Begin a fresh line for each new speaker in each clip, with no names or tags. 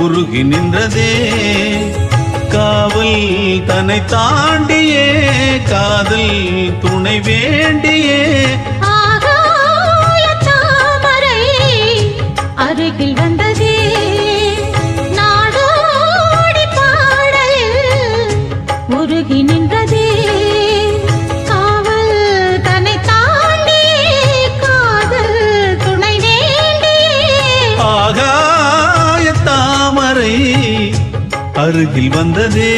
உருகி நின்றதே. காவல் தன்னை தாண்டியே காதல் துணை வேண்டியே.
அருகில் வந்ததே
அருகில் வந்ததே.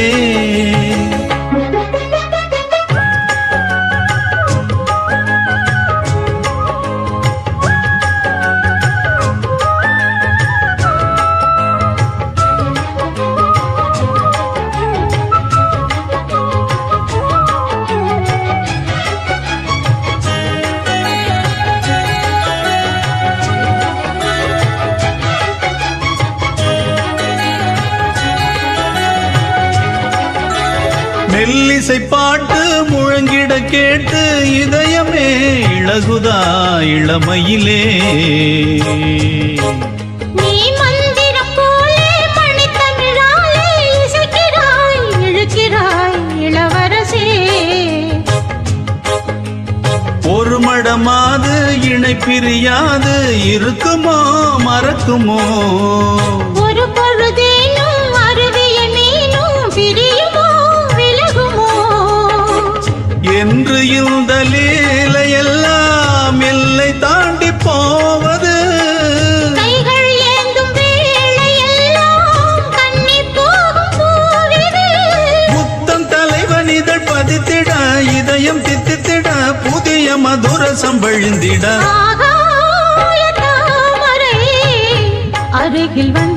மெல்லிசை பாட்டு முழங்கிட கேட்டு இதயமே இழகுதா இளமையிலே. ஒரு மடமாது இணை பிரியாது இருக்குமோ மறக்குமோ?
ஒரு பொழுதேனும் அருவிய மீனும் பிரியுமோ
என்று இந்த லீலையெல்லாம் எல்லை தாண்டி போவது. முத்தம் தலைவன் இதழ் பதித்திட இதயம் தித்தித்திட புதிய மதுர சம்பழிந்திட.
அருகில் வந்ததே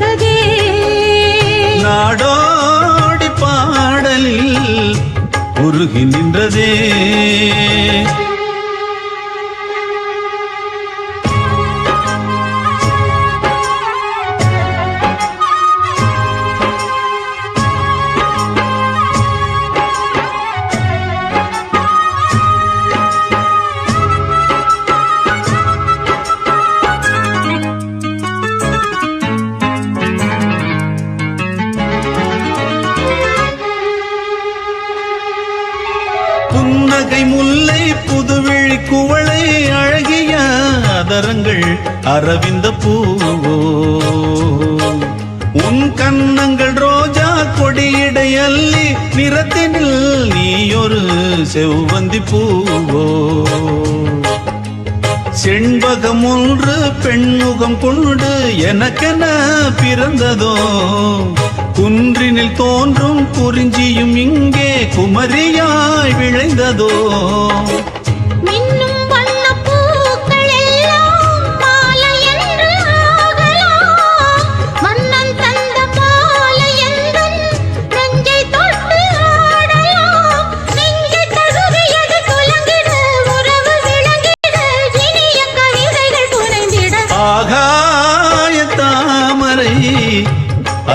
உருகி நின்றதே. புன்னகை முல்லை புதுவிழி குவளை அழகிய அதரங்கள் அரவிந்த பூவோ. உன் கன்னங்கள் ரோஜா கொடியிடை அள்ளி நிறத்தினில் நீயொரு செவ்வந்தி பூவோ. செண்பகம் ஒன்று பெண்முகம் கொண்டு எனக்கென பிறந்ததோ. குன்றினில் தோன்றும் குறிஞ்சியும் இங்கே குமரியாய் விளைந்ததோ. ஆகாய தாமரை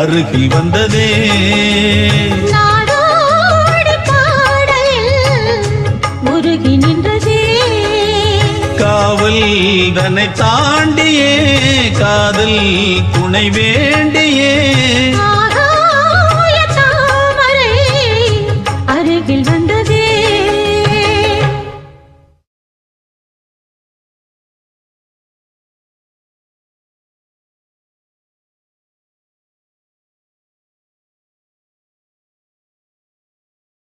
அருகில் வந்ததே.
உருகி நின்றதே.
காவல் தன்னை தாண்டியே காதல் துணை வேண்டியே.